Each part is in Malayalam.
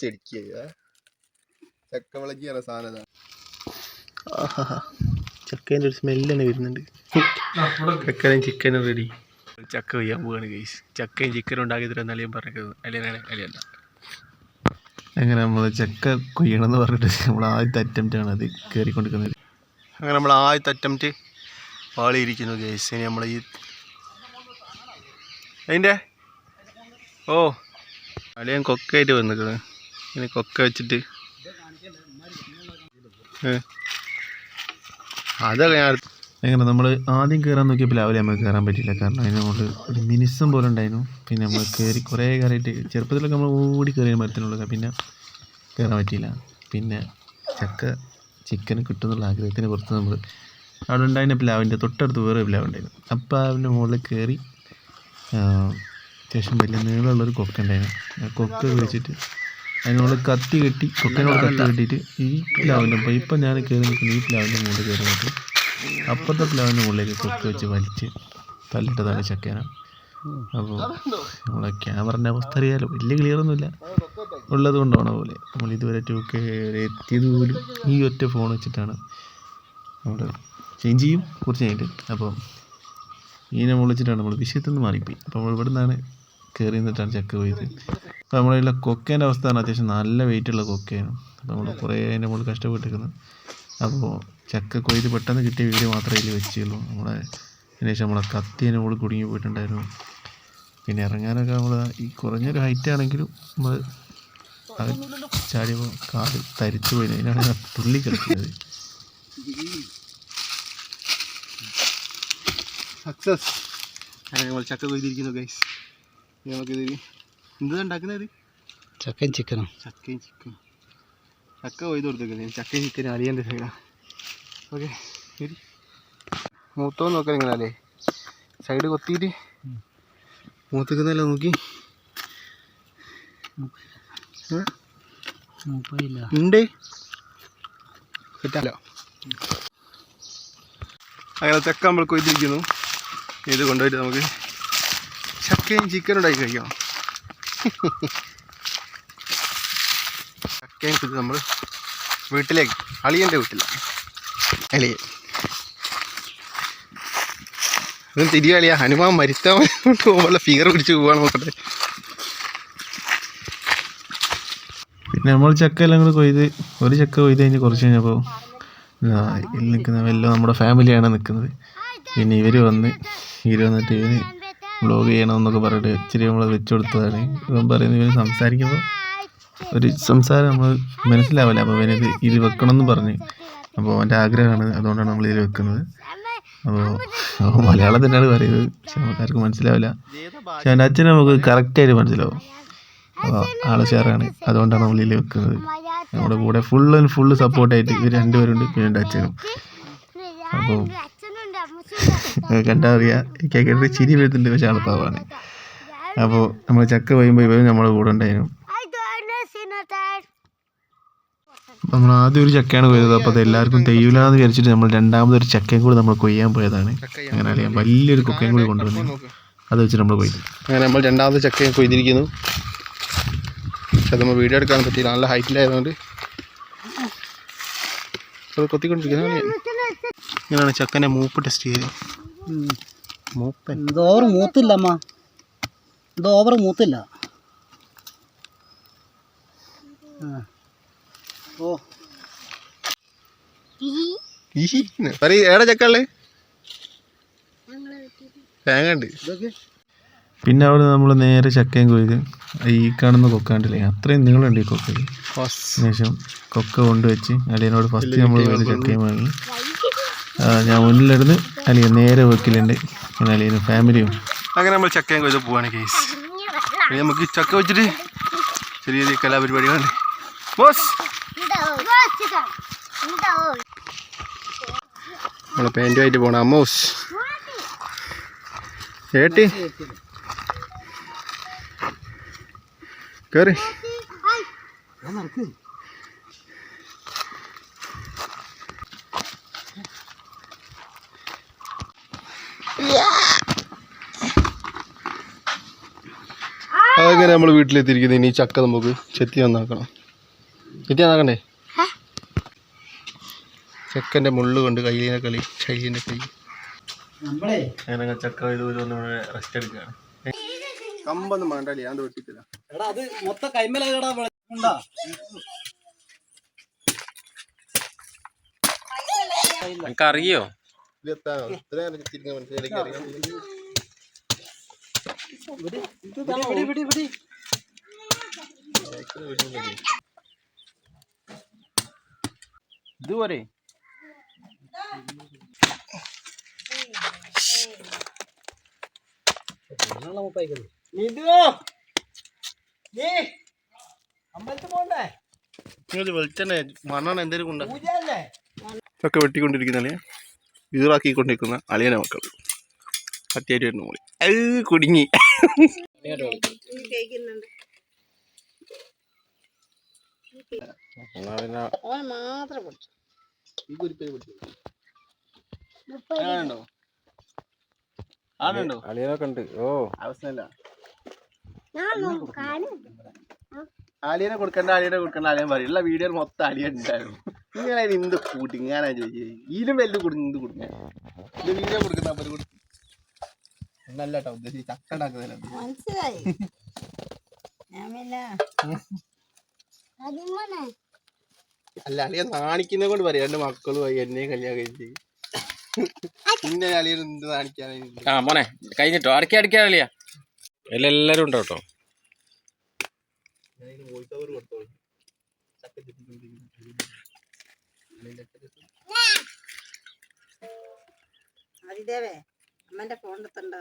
പൊട്ടിച്ചടിക്കുക ചക്ക വിളക്കിയാണ് സാധനം ചക്കേന്റെ ഒരു സ്മെല്ല് തന്നെ വരുന്നുണ്ട്. ചക്കനും ചിക്കനും റെഡി ചക്ക ചെയ്യാൻ പോവാണ് ഗൈസ് ചക്കയും ചിക്കനും ഉണ്ടാക്കി തരാൻ അളിയൻ പറഞ്ഞത് അളിയനാണ് അളിയല്ല അങ്ങനെ നമ്മൾ ചക്ക കൊയ്യണമെന്ന് പറഞ്ഞിട്ട് നമ്മൾ ആദ്യത്തെ അറ്റംപ്റ്റ് ആണ് അത് കയറിക്കൊണ്ടിരിക്കുന്നത് അങ്ങനെ നമ്മൾ ആദ്യത്തെ അറ്റംപ്റ്റ് പാളിയിരിക്കുന്നു ഗൈസ് ഇനി നമ്മൾ ഈ അതിന്റെ ഓ അലിയൻ കൊക്കായിട്ട് വന്നിരിക്കുന്നത് ഇനി കൊക്ക വെച്ചിട്ട്. അതല്ല ഞാൻ എങ്ങനെ നമ്മൾ ആദ്യം കയറാൻ നോക്കിയപ്പോൾ രാവിലെ നമുക്ക് കയറാൻ പറ്റില്ല കാരണം അതിന് നമ്മൾ ഒരു മിനിസം പോലെ ഉണ്ടായിരുന്നു. പിന്നെ നമ്മൾ കയറി കുറേ കയറിയിട്ട് ചെറുപ്പത്തിലൊക്കെ നമ്മൾ ഓടി കയറിയ മരത്തിനുള്ള പിന്നെ കയറാൻ പറ്റിയില്ല. പിന്നെ ചക്ക ചിക്കൻ കിട്ടുന്നുള്ള ആഗ്രഹത്തിന് പുറത്ത് നമ്മൾ അവിടെ ഉണ്ടായിരുന്ന പ്ലാവിന്റെ തൊട്ടടുത്ത് വേറെ പ്ലാവ് ഉണ്ടായിരുന്നു. അപ്പോൾ അതിന്റെ മുകളിൽ കയറി അത്യാവശ്യം വലിയ നീളമുള്ളൊരു കൊക്ക ഉണ്ടായിരുന്നു. ആ കൊക്ക വെച്ചിട്ട് അതിനോട് കത്തി കെട്ടി കൊക്കനോട് കത്തി കെട്ടിയിട്ട് ഈ പ്ലാവിന്റെ മുമ്പ് ഇപ്പം ഞാൻ കയറി നിൽക്കുന്നത് ഈ പ്ലാവിന്റെ മുകളിൽ കയറി നിൽക്കും അപ്പുറത്തെ പ്ലാവിന്റെ മുകളിലേക്ക് കൊക്ക വെച്ച് വലിച്ച് തല്ലിട്ടതാണ് ചക്കേന. അപ്പോൾ നമ്മളെ ക്യാമറന്റെ അവസ്ഥ അറിയാലോ വലിയ ക്ലിയർ ഒന്നുമില്ല. ഉള്ളത് കൊണ്ടാണ് പോലെ. നമ്മൾ ഇതുവരെ ടു കെ എത്തിയത് പോലും ഈ ഒറ്റ ഫോൺ വെച്ചിട്ടാണ്. നമ്മൾ ചേഞ്ച് ചെയ്യും കുറച്ച് കഴിഞ്ഞിട്ട്. അപ്പോൾ ഇതിനെ വിളിച്ചിട്ടാണ് നമ്മൾ വിഷയത്തിൽ നിന്ന് മാറിപ്പോയി. അപ്പോൾ നമ്മൾ ഇവിടെ നിന്നാണ് കയറി നിന്നിട്ടാണ് ചക്ക പോയത്. അപ്പോൾ നമ്മളുള്ള കൊക്കേന്റെ അവസ്ഥ പറഞ്ഞാൽ അത്യാവശ്യം നല്ല വെയിറ്റുള്ള കൊക്കയാണ്. അപ്പോൾ നമ്മൾ കുറേ അതിന്റെ മുകളിൽ കഷ്ടപ്പെട്ടിരിക്കുന്നത് അപ്പോൾ ചക്ക കൊയ്ത് പെട്ടെന്ന് കിട്ടിയ വീഡിയോ മാത്രമേ ഇതിൽ വെച്ചുള്ളൂ. നമ്മളെ അതിന് ശേഷം നമ്മളെ അതിന്റെ മുകളിൽ കുടുങ്ങി പോയിട്ടുണ്ടായിരുന്നു. പിന്നെ ഇറങ്ങാനൊക്കെ നമ്മൾ ഈ കുറഞ്ഞൊരു ഹൈറ്റ് ആണെങ്കിലും നമ്മൾ ചാടി ചാടിയപ്പോൾ കാൽ തരിച്ചു പോയി. അതിനാണ് തുള്ളി കളിക്കുന്നത്. സക്സസ് അങ്ങനെ ചക്ക കൊയ്തിരിക്കുന്നു ഗൈസ് നമുക്കിത് എന്താ ഉണ്ടാക്കുന്നത്? ചക്കൻ ചിക്കനും. ചക്കയും ചിക്കനും. ചക്ക കൊയ്ത് കൊടുത്തേക്കുന്നത് ചക്കയും ചിക്കനും അരിയന്റെ സൈഡാ. ഓക്കെ ശരി. മൂത്തോ നോക്കാം നിങ്ങളല്ലേ സൈഡ് കൊത്തിയിട്ട് മൂത്തിക്കുന്നല്ലോ നോക്കി. ഉണ്ട്. കിട്ടാലോ അങ്ങനെ ചക്ക നമ്മൾ കൊയ്തിരിക്കുന്നു. ഇത് കൊണ്ടുപോയിട്ട് നമുക്ക് ചക്കയും ചിക്കനും ഉണ്ടാക്കി കഴിക്കണം ചക്കയും കുത്തി നമ്മൾ വീട്ടിലേക്ക് അളിയന്റെ വീട്ടിൽ അളിയൻ. ഇതും തിരികളിയാ ഹനുമാൻ മരിത്താൻ പോകുമ്പോൾ ഫിഗർ പിടിച്ച് പോവാൻ നോക്കട്ടെ. പിന്നെ നമ്മൾ ചക്ക എല്ലാം കൂടെ കൊയ്ത് ഒരു ചക്ക കൊയ്ത് കഴിഞ്ഞ് കുറച്ച് കഴിഞ്ഞപ്പോൾ നിൽക്കുന്ന എല്ലാം നമ്മുടെ ഫാമിലിയാണ് നിൽക്കുന്നത്. പിന്നെ ഇവർ വന്ന് ഇവർ വന്നിട്ട് ഇവന് വ്ളോഗ് ചെയ്യണമെന്നൊക്കെ പറഞ്ഞിട്ട് ഇച്ചിരി നമ്മൾ വെച്ച് കൊടുത്തതാണ് ഇവൻ പറയുന്നത് ഇവന് സംസാരിക്കുമ്പോൾ ഒരു സംസാരം നമ്മൾ മനസ്സിലാവില്ല. അപ്പോൾ അവനത് ഇത് വെക്കണം എന്ന് പറഞ്ഞ്. അപ്പോൾ അവന്റെ ആഗ്രഹമാണ് അതുകൊണ്ടാണ് നമ്മൾ ഇതിൽ വെക്കുന്നത്. അപ്പോൾ മലയാളം തന്നെയാണ് പറയുന്നത്. പക്ഷെ നമുക്കാർക്കും മനസ്സിലാവില്ല. പക്ഷെ അവന്റെ അച്ഛനെ നമുക്ക് കറക്റ്റായിട്ട് മനസ്സിലാവും. അപ്പോൾ ആൾ ഷെയറാണ് അതുകൊണ്ടാണ് നമ്മൾ ഇതിൽ വെക്കുന്നത്. നമ്മുടെ കൂടെ ഫുൾ ആൻഡ് ഫുള്ള് സപ്പോർട്ടായിട്ട് ഇവർ രണ്ടുപേരുണ്ട്. പിന്നെ എന്റെ അച്ഛനും. അപ്പോൾ കണ്ടാൽ അറിയാം. കേട്ടിട്ട് ചിരി വരുന്നുണ്ട് പക്ഷെ അളത്താവാണ് അപ്പോൾ നമ്മൾ ചക്ക പോയുമ്പോൾ ഇവരും നമ്മുടെ കൂടെ ഉണ്ടായിരുന്നു. നമ്മൾ ആദ്യം ഒരു ചക്കയാണ് കൊയ്തത്. അപ്പോൾ അത് എല്ലാവർക്കും തെയ്യൂലാന്ന് വിചാരിച്ചിട്ട് നമ്മൾ രണ്ടാമതൊരു ചക്കയും കൂടി നമ്മൾ കൊയ്യാൻ പോയതാണ്. അങ്ങനെ അറിയാം. വലിയൊരു കൊക്കയും കൂടി കൊണ്ടുവന്നു അത് വെച്ച് നമ്മൾ കൊയ്തു. അങ്ങനെ നമ്മൾ രണ്ടാമത് ചക്കയും കൊയ്തിരിക്കുന്നു. പക്ഷെ അത് നമ്മൾ വീഡിയോ എടുക്കാൻ പറ്റിയില്ല. നല്ല ഹൈറ്റിലായതുകൊണ്ട്. അത് കൊത്തിക്കൊണ്ടിരിക്കുന്നത് ഇങ്ങനെയാണ് ചക്കന്റെ മൂപ്പ് ടെസ്റ്റ് ചെയ്ത് മൂപ്പൻ. ഇത് ഓവർ മൂത്തില്ലമ്മ ഇത് ഓവർ മൂത്തില്ല. ഓ. പിന്നെ അവിടെ നമ്മൾ നേരെ ചക്കയും കൊയ്ത് ഈ കാണുന്ന കൊക്കാണ്ടില്ലേ അത്രയും നീളമുണ്ട് ഈ കൊക്കയിൽ ശേഷം കൊക്ക കൊണ്ടുവച്ച് അടിയനോട് ഫസ്റ്റ് നമ്മൾ ചക്കയും വാങ്ങി. ഞാൻ മുന്നിലിരുന്ന് അലിയൻ നേരെ വെക്കലുണ്ട്. പിന്നെ അലിയനും ഫാമിലിയും അങ്ങനെ നമ്മൾ ചക്കയും കൊയ്ത് പോവാണ് കേസ് നമുക്ക് ചക്ക വെച്ചിട്ട് ചെറിയ ചെറിയ കലാപരിപാടികളുണ്ട് ബോസ് നമ്മളെ പാന്റുമായിട്ട് പോണ അമ്മോസ് ഏട്ടി? കയറി അങ്ങനെ നമ്മൾ വീട്ടിലെത്തിയിരിക്കുന്നത് ഇനി ചക്ക നമുക്ക് ചെത്തി നന്നാക്കണം. ചെത്തി നന്നാക്കണ്ടേ? ചക്കന്റെ മുള്ളു കൊണ്ട് കയ്യിനെ കളി കയ്യിന്റെ കൈ അങ്ങനെ ചക്ക ഇതുപോലെ ഒന്ന് റെസ്റ്റ് എടുക്കുകയാണ്. കമ്പൊന്നും വേണ്ടല്ലേ ഞാൻ വെട്ടിത്തില്ല എടാ അത് മൊത്തം കൈമലടാ ഉണ്ടാ? എനിക്ക് അറിയോ ഇതെത്താനോ ഇത്രയും മനസ്സിലേക്ക് അറിയാം വിടി വിടി വിടി ഇതുപോലെ അമ്പലത്തിൽ പോണ്ടേ? നിങ്ങൾ വെളിച്ചെണ്ണ മണ്ണെണ്ണ എന്തെങ്കിലും കൊണ്ട. പൂജയല്ലേ? ചക്ക വെട്ടിക്കൊണ്ടിരിക്കുന്ന അളിയ ഈറാക്കിക്കൊണ്ടിരിക്കുന്ന അളിയനെ മക്കൾ അത്യാവശ്യം വരുന്ന മോളി. അത് കുടുങ്ങി. മാത്രം ആണുണ്ടോ അളിയനൊക്കെ ഓ ആലിയനെ കൊടുക്കണ്ട ആലിയനെ കൊടുക്കണ്ട ആലിയൻ പറയുള്ള വീഡിയോ മൊത്തം ആലിയൻ ഉണ്ടായിരുന്നു ഇങ്ങനെ എന്ത് കൂട്ടിങ്ങാനാ ചോദിച്ചത് ഇതിലും വലിയ കുടുങ്ങി എന്ത് കുടുങ്ങാൻ ഇത് വീഡിയോ കൊടുക്കുന്ന അവർ എന്നല്ല കേട്ടോ ഉദ്ദേശിച്ച് ചക്ക മനസ്സിലായി. അല്ല അളിയ നാണിക്കുന്ന കൊണ്ട് പറയാം. എന്റെ മക്കളും ആയി എന്നെ കല്യാണം കഴിച്ച്. അളിയൻ എന്ത് നാണിക്കാനായി ആ മോനെ കഴിഞ്ഞിട്ടോ? അടക്കി അടക്കി അളിയ. എല്ലാരും ഉണ്ടോ കേട്ടോ? വോയിസ് അമ്മന്റെ ഫോൺ എടുത്തുണ്ടോ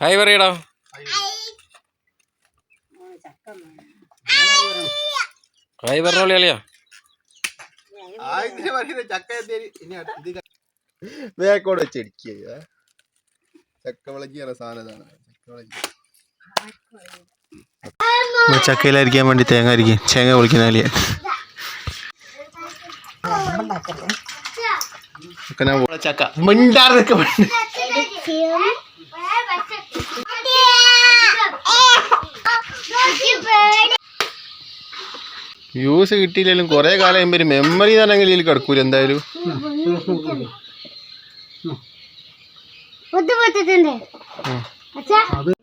ഹായ് പറയടാ. ഹായ് പറഞ്ഞോളി അളിയാ. വേക്കോട് വെച്ച് അടിക്കുക ചക്ക വിളക്കി പറഞ്ഞ സാധനം ഇതാണ്. ചക്ക വിളക്കി. ചക്കയിലരിക്കാൻ വേണ്ടി തേങ്ങ അരിക്കും. തേങ്ങ പൊളിക്കുന്ന അലിയ ചക്ക mana വ്യൂസ് കിട്ടിയില്ലെങ്കിലും കുറെ കാലം കഴിയുമ്പോൾ ഒരു മെമ്മറി തന്നെ ഇതിൽ കിടക്കൂല എന്തായാലും.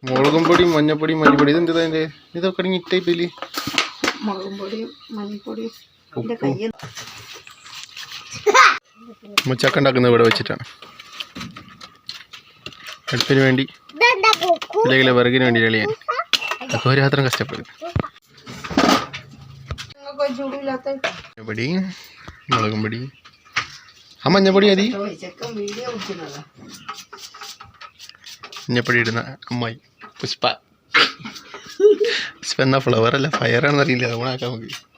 മുളകും പൊടി മഞ്ഞപ്പൊടി മല്ലിപ്പൊടി ഇതെന്താ ഇതിന്റെ ഇതൊക്കെ ഇട്ടില്ല മുളകും പൊടിയും മഞ്ഞപ്പൊടിയും എന്റെ കയ്യിൽ ചക്ക ഉണ്ടാക്കുന്നത് ഇവിടെ വെച്ചിട്ടാണ്. അടുപ്പിന് വേണ്ടി അല്ലെങ്കിൽ വിറകിന് വേണ്ടി എളിയാൻ ഒരു മാത്രം കഷ്ടപ്പെടും. പൊടി മുളകും പൊടി. ആ മഞ്ഞപ്പൊടി മതി. മഞ്ഞപ്പൊടി ഇടുന്ന അമ്മായി പുഷ്പ. പുഷ്പ എന്നാ ഫ്ലവർ അല്ല അറിയില്ല നമ്മളാക്കാൻ നമുക്ക്.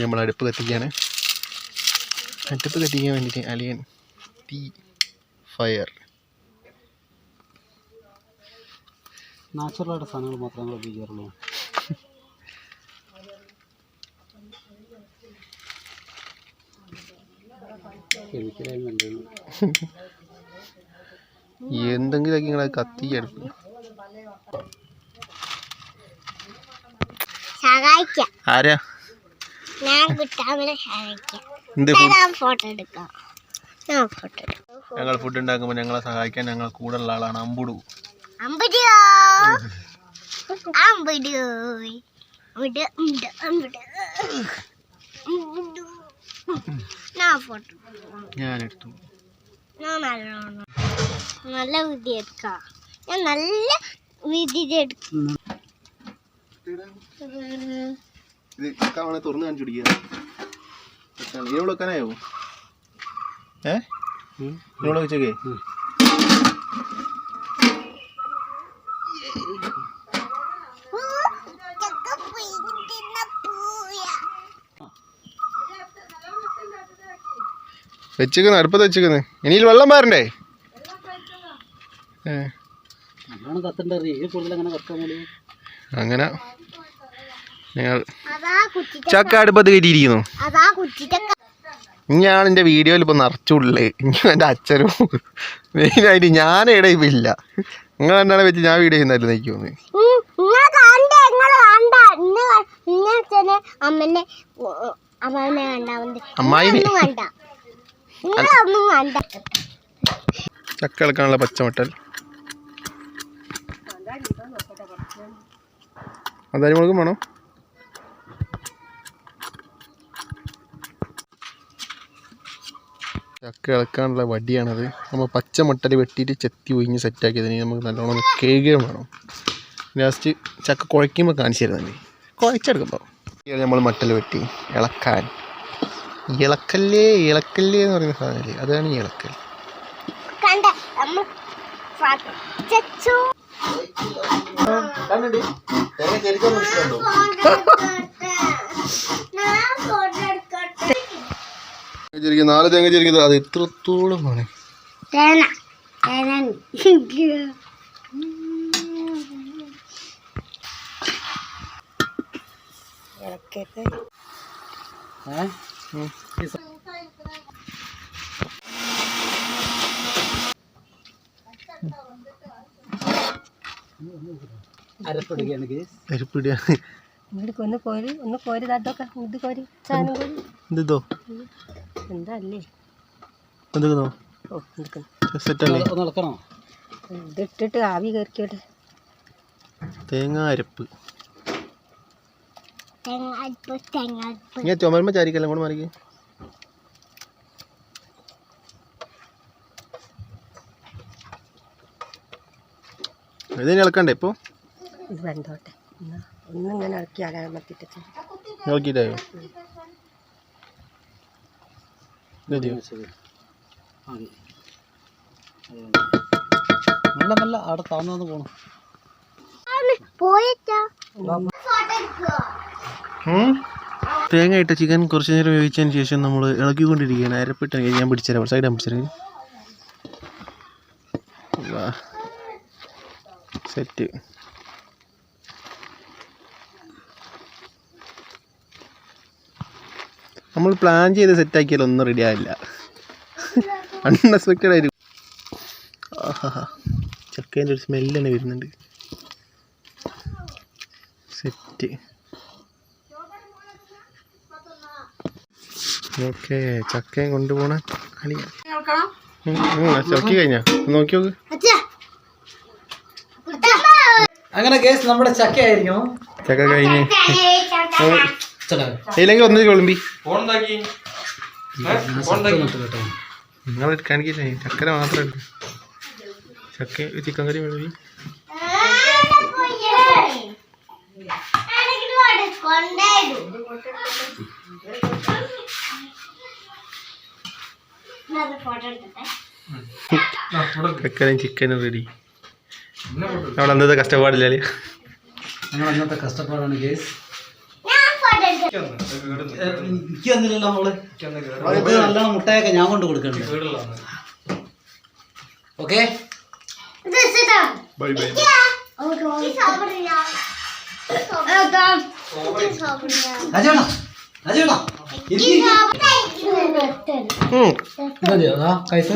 നമ്മൾ അടുപ്പ് കത്തിക്കാണ്. അടുപ്പ് കത്തിക്കാൻ വേണ്ടിയിട്ട് അലിയൻ തീ ഫയർ നാച്ചുറൽ ആയിട്ട് സാധനങ്ങൾ മാത്രമേ നമ്മൾ ഉപയോഗിക്കാറുള്ളൂ. ഒക്കെ നല്ലതാണ് എന്തെങ്കിലും നിങ്ങൾ കത്തി അടുപ്പ് സഹായിക്കാം. ആരാ? ഞാൻ കുട്ടാമിനെ സഹായിക്കാം. എന്ത് ഫോട്ടോ എടുക്കാം. ഞാൻ ഫോട്ടോ എടുക്കാം. ഞങ്ങൾ ഫുഡ് ഉണ്ടാക്കുമ്പോൾ ഞങ്ങളെ സഹായിക്കാൻ ഞങ്ങൾ കൂടെ ഉള്ള ആളാണ് അമ്പുടു. ഞാനെടുത്തു നല്ല വിധി എടുക്കാം. ഞാൻ നല്ല വിധി എടുക്കും. ഇത് ചക്കാവണെ തുറന്ന് കാണിച്ചു പിടിക്കുക ഇവിടെ വെക്കാനായോ? ഏ? ഇവിടെ വെച്ചേക്കേ. വെച്ചിരിക്കുന്നു അടുപ്പത്ത് വെച്ചിരിക്കുന്നു ഇനിയിൽ വെള്ളം പാരണ്ടേ കത്താൻ അങ്ങനെ ഞങ്ങൾ ചക്ക അടുപ്പത്ത് കയറ്റിയിരിക്കുന്നു ഇനിയാണ് എന്റെ വീഡിയോയിൽ ഇപ്പോൾ നിറച്ചുള്ളേ. എന്റെ അച്ഛനും മെയിനായിട്ട് ഇവിടെ ഇപ്പം ഇല്ല. നിങ്ങൾ എന്താണ് വെച്ച് ഞാൻ വീഡിയോ ചെയ്യുന്നതായിരുന്നു നിൽക്കുന്നത്. അമ്മായിനെ ചക്ക എടുക്കാനുള്ള പച്ചമട്ടൽ. അതായത് മുളകും വേണോ? ചക്ക ഇളക്കാനുള്ള വടിയാണത്. നമ്മൾ പച്ച മട്ടൽ വെട്ടിയിട്ട് ചെത്തി ഒഴിഞ്ഞ് സെറ്റാക്കിയതിന് നമുക്ക് നല്ലോണം കേൾക്കുകയും വേണം. ലാസ്റ്റ് ചക്ക കുഴയ്ക്കുമ്പോൾ കാണിച്ചു തരുന്നുണ്ട് കുഴച്ചെടുക്കുമ്പോൾ നമ്മൾ മട്ടൽ വെട്ടി. ഇളക്കാൻ. ഇളക്കല്ലേ ഇളക്കല്ലേ എന്ന് പറയുന്ന സാധനമല്ലേ അതാണ് ഈ ഇളക്കൽ. കണ്ട നമ്മൾ പച്ചച്ചു ചെരിക്കും നാല് തേങ്ങ. ചിരിക്കുന്നത് അത് ഇത്രത്തോളം ആണ് തേന ഒന്ന് കോരി ഒന്ന് കോരി ഇതാ ഇത് കോരി സാധനം കോരി. എന്തോ എന്താ അല്ലേ ഇതിട്ടിട്ട് ആവി കയറിക്കോട്ടെ തേങ്ങ അരപ്പ് ചുമരുമ്പോ ചാരിക്കല്ലേ കൂടെ മാറിക്ക്. ഇളക്കണ്ടേ ഇപ്പോ? വെന്തോട്ടെ. ഒന്നിങ്ങനെ ഇതെയോ? മതി മെല്ലെ മെല്ലെ അവിടെ താന്നു പോണം? തേങ്ങ ഇട്ട ചിക്കൻ കുറച്ച് നേരം വേവിച്ചതിന് ശേഷം നമ്മൾ ഇളക്കിക്കൊണ്ടിരിക്കുകയാണ് അരപ്പിട്ട് ഞാൻ പിടിച്ചുതരാം. സൈഡ് ഞാൻ പിടിച്ചുതരാം. സെറ്റ്. നമ്മൾ പ്ലാൻ ചെയ്ത് സെറ്റാക്കിയാൽ ഒന്നും റെഡി ആവില്ല അൺഎക്സ്പെക്റ്റഡ് ആയിരിക്കും ആഹാ. ചക്കേന്റെ ഒരു സ്മെല്ല് തന്നെ വരുന്നുണ്ട്. സെറ്റ് ഓക്കെ ചക്കയും കൊണ്ടുപോണ കളി ചക്കി കഴിഞ്ഞാ? നോക്കി നോക്ക്. അങ്ങനെ കേസ് നമ്മുടെ ചക്കയായിരിക്കും ചക്ക കഴിഞ്ഞ്. ഇല്ലെങ്കിൽ ഒന്നിച്ച് കൊളുമ്പി നിങ്ങൾ കാണിക്കില്ല ചക്കര മാത്രമേ ഉള്ളൂ ചക്ക ചിക്കൻ കറി വേണ്ടി ചക്കരയും ചിക്കനും റെഡി നമ്മൾ എന്തത് കഷ്ടപ്പാടില്ലേ? ഞങ്ങൾ അന്നത്തെ കഷ്ടപ്പാടാണ് കേസ് എനിക്ക് തന്നില്ലല്ലോ നമ്മൾ അവൾക്ക് നല്ലോണം മുട്ടയൊക്കെ ഞാൻ കൊണ്ട് കൊടുക്കണ്ടേ. ഓക്കെ? Bye bye. ഉം. മതിയോ കൈസ്.